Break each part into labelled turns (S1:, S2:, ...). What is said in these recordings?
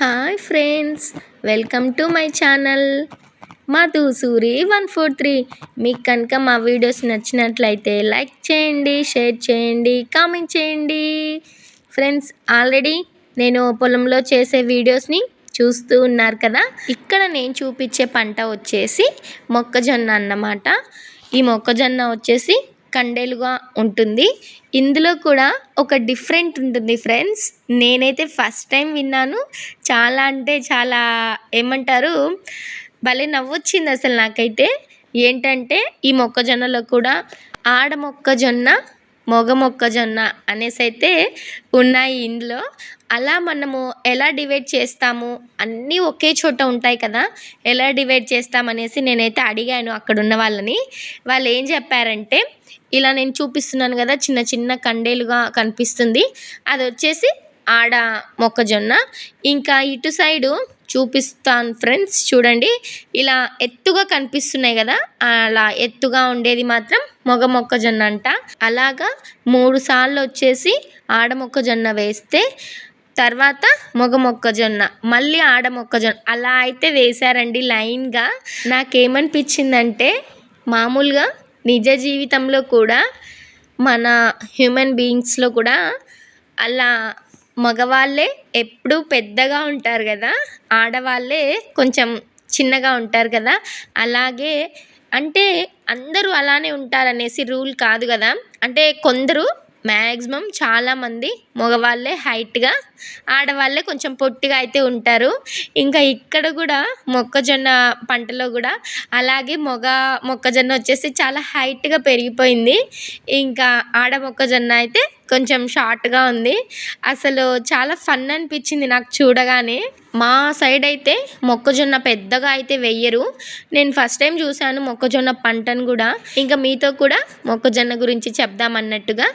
S1: Hi friends welcome to my channel. Madhu Suri one four three. మీకు కనుక మా videos నచ్చినట్లయితే లైక్ చేయండి షేర్ చేయండి కామెంట్ చేయండి. ఫ్రెండ్స్ ఆల్రెడీ నేను పొలంలో చేసే వీడియోస్ని చూస్తూ ఉన్నారు కదా? ఇక్కడ నేను చూపించే పంట వచ్చేసి మొక్కజొన్న అన్నమాట. ఈ మొక్కజొన్న వచ్చేసి కండేలుగా ఉంటుంది. ఇందులో కూడా ఒక డిఫరెంట్ ఉంటుంది ఫ్రెండ్స్. నేనైతే ఫస్ట్ టైం విన్నాను. చాలా అంటే చాలా ఏమంటారు? భలే నవ్వొచ్చింది అసలు నాకైతే. ఏంటంటే ఈ మొక్కజొన్నలో కూడా ఆడ మొక్కజొన్న మొగ మొక్కజొన్న అనేసి అయితే ఉన్నాయి ఇందులో. అలా మనము ఎలా డివైడ్ చేస్తాము? అన్నీ ఒకే చోట ఉంటాయి కదా. ఎలా డివైడ్ చేస్తామనేసి నేనైతే అడిగాను అక్కడ ఉన్న వాళ్ళని. వాళ్ళు ఏం చెప్పారంటే ఇలా నేను చూపిస్తున్నాను కదా చిన్న చిన్న కండేలుగా కనిపిస్తుంది. అది వచ్చేసి ఆడ మొక్కజొన్న. ఇంకా ఇటు సైడు చూపిస్తాను ఫ్రెండ్స్ చూడండి. ఇలా ఎత్తుగా కనిపిస్తున్నాయి కదా అలా ఎత్తుగా ఉండేది మాత్రం మొగ మొక్కజొన్న అంట. అలాగా మూడు సార్లు వచ్చేసి ఆడ మొక్కజొన్న వేస్తే తర్వాత మొగ మొక్కజొన్న మళ్ళీ ఆడ మొక్కజొన్న. అలా అయితే వేశారండి లైన్గా. నాకేమనిపించిందంటే మామూలుగా నిజ జీవితంలో కూడా మన హ్యూమన్ బీయింగ్స్లో కూడా అలా మగవాళ్ళే ఎప్పుడూ పెద్దగా ఉంటారు కదా. ఆడవాళ్ళే కొంచెం చిన్నగా ఉంటారు కదా. అలాగే అంటే అందరూ అలానే ఉంటారనేసి రూల్ కాదు కదా. అంటే కొందరు మ్యాక్సిమం చాలామంది మగవాళ్ళే హైట్గా ఆడవాళ్ళే కొంచెం పొట్టిగా అయితే ఉంటారు. ఇంకా ఇక్కడ కూడా మొక్కజొన్న పంటలో కూడా అలాగే మగ మొక్కజొన్న వచ్చేసి చాలా హైట్గా పెరిగిపోయింది. ఇంకా ఆడ మొక్కజొన్న అయితే కొంచెం షార్ట్గా ఉంది. అసలు చాలా ఫన్ అనిపించింది నాకు చూడగానే. మా సైడ్ అయితే మొక్కజొన్న పెద్దగా అయితే వెయ్యరు నేను ఫస్ట్ టైం చూశాను మొక్కజొన్న పంటను కూడా. ఇంకా మీతో కూడా మొక్కజొన్న గురించి చెప్దామన్నట్టుగా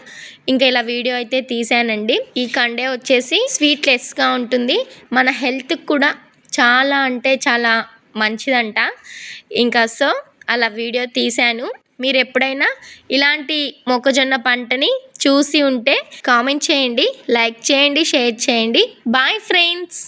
S1: ఇంకా ఇలా వీడియో అయితే తీసానండి ఈ కండే వచ్చేసి స్వీట్లెస్గా ఉంటుంది. మన హెల్త్కి కూడా చాలా అంటే చాలా మంచిదంట. ఇంకా సో అలా వీడియో తీశాను. మీరు ఎప్పుడైనా ఇలాంటి మొక్కజొన్న పంటని చూసి ఉంటే కామెంట్ చేయండి లైక్ చేయండి షేర్ చేయండి. Bye friends